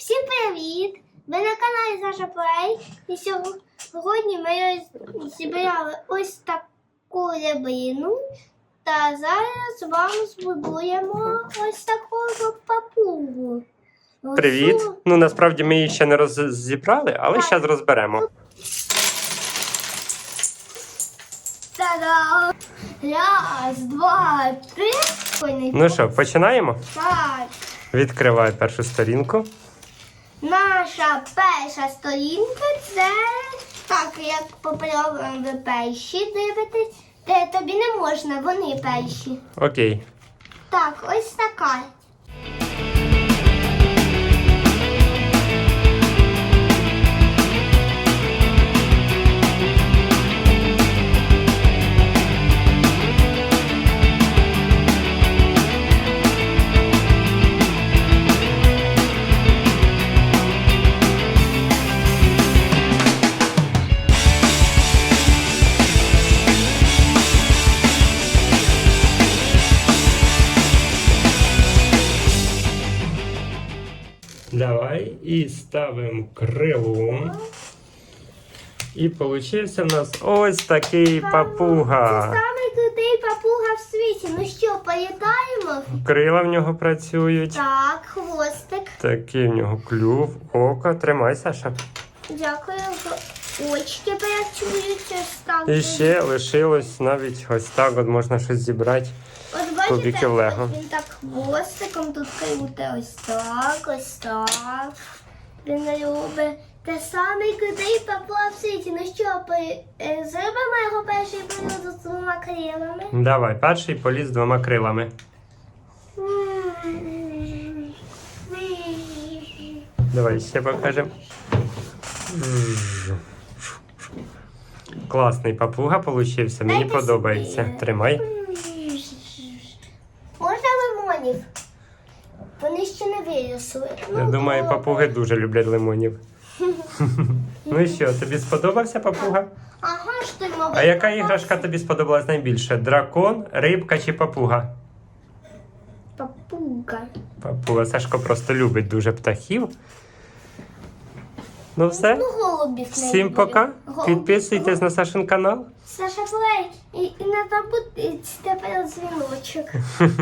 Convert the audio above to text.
Всім привіт! Ви на каналі Саша Плей. І сьогодні ми зібрали ось таку рябину. Та зараз вам збудуємо ось таку папугу. Привіт. Оцю- Ну насправді ми її ще не розібрали, але Так. зараз розберемо. Раз, два, три. Ну що, починаємо? Так. Відкривай першу сторінку. Наша перша сторінка це так, як правилам ви перші дивитесь, де тобі не можна, вони перші. Окей. Так, ось така. Давай і ставимо крило. І получився в нас ось такий Це папуга. самий крутий папуга в світі. Ну що, політаємо? Крила в нього працюють. Так, хвостик. Такий в нього клюв, око. Тримай, Саша. Дякую. Очки працюють ось так. І ще лишилось навіть ось так от можна щось зібрати. Кубиків Лего. він так хвостиком тут круте ось так, ось так. Він любить. Те самий крутий папуга в світі. Ну що, е, зробимо його перший період з двома крилами. Давай, перший поліз з двома крилами. Давай ще покажемо. Класний папуга получився, мені подобається. Тримай. Можна лимонів? Вони ще не виросли. Я Ну, думаю, добре. папуги дуже люблять лимонів. Ну і що, тобі сподобався папуга? Ага, що ти, мабуть, А яка іграшка тобі сподобалась найбільше? Дракон, рибка чи папуга? Папуга. Папуга. Сашко просто любить дуже птахів. Ну все. Ну, голубів не Всім люблю. пока. Голубів. Підписуйтесь на Сашин канал. Саша Плей. І, і не забудьте тепер дзвіночок.